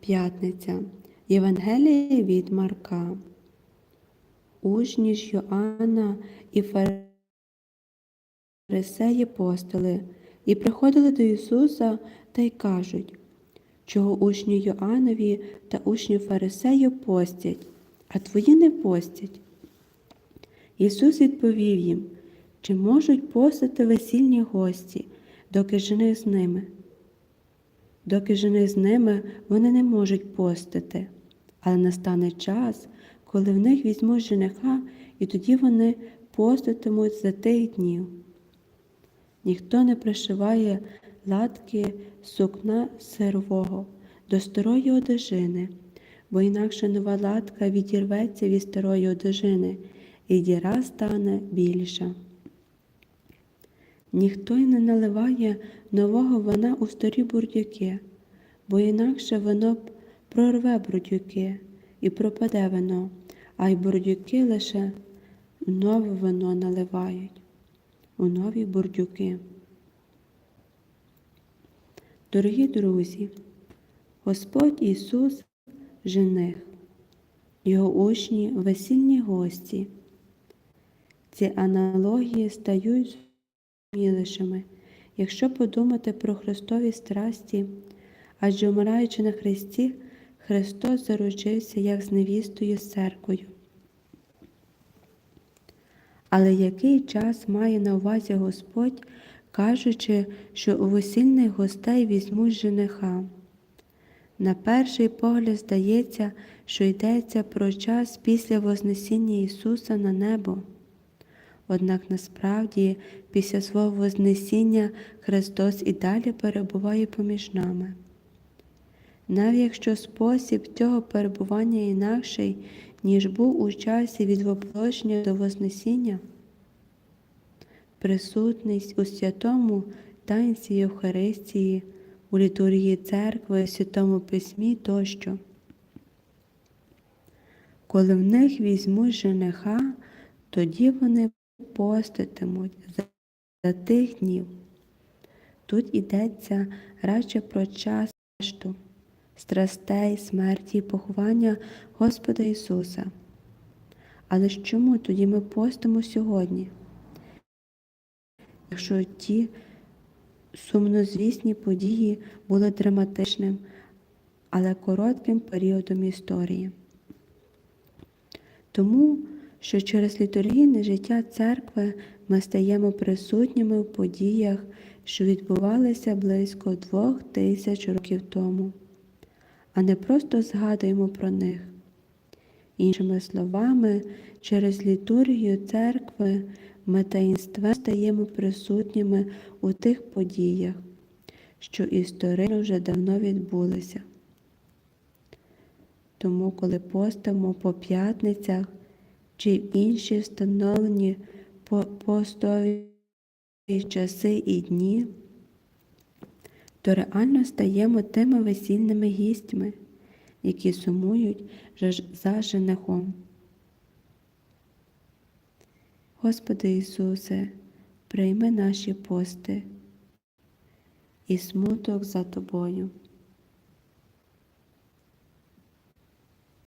П'ятниця. Євангеліє від Марка. Учні ж Йоанна і фарисеї постили, і приходили до Ісуса та й кажуть, чого учні Йоаннові та учні фарисею постять, а твої не постять. Ісус відповів їм, чи можуть постити весільні гості, доки жени з ними? Доки жени з ними вони не можуть постити, але настане час, коли в них візьмуть жениха, і тоді вони поститимуть за тих днів. Ніхто не пришиває латки сукна сирового до старої одежини, бо інакше нова латка відірветься від старої одежини, і діра стане більша. Ніхто й не наливає нового вина у старі бурдюки, бо інакше вино прорве бурдюки і пропаде вино, а й бурдюки лише нове вино наливають у нові бурдюки. Дорогі друзі, Господь Ісус жених, Його учні весільні гості. Ці аналогії стають зрозумілішими, якщо подумати про Христові страсті, адже вмираючи на Христі, Христос заручився як з невістою церквою. Але який час має на увазі Господь, кажучи, що у весільних гостей візьмуть жениха? На перший погляд здається, що йдеться про час після Вознесіння Ісуса на небо. Однак насправді після свого Вознесіння Христос і далі перебуває поміж нами. Навіть якщо спосіб цього перебування інакший, ніж був у часі від воплощення до Вознесіння, присутність у святому таїнстві Євхаристії, у літургії церкви, святому письмі тощо. Коли в них візьмуть жениха, тоді вони поститимуть за тих днів. Тут йдеться радше про час решту, страстей, смерті і поховання Господа Ісуса. Але ж чому тоді ми постимо сьогодні? Якщо ті сумнозвісні події були драматичним, але коротким періодом історії. Тому що через літургійне життя церкви ми стаємо присутніми в подіях, що відбувалися близько двох тисяч років тому, а не просто згадуємо про них. Іншими словами, через літургію церкви ми таїнством стаємо присутніми у тих подіях, що історично вже давно відбулися. Тому, коли постимо по п'ятницях, чи інші встановлені постові часи і дні, то реально стаємо тими весільними гістями, які сумують за женихом. Господи Ісусе, прийми наші пости і смуток за Тобою.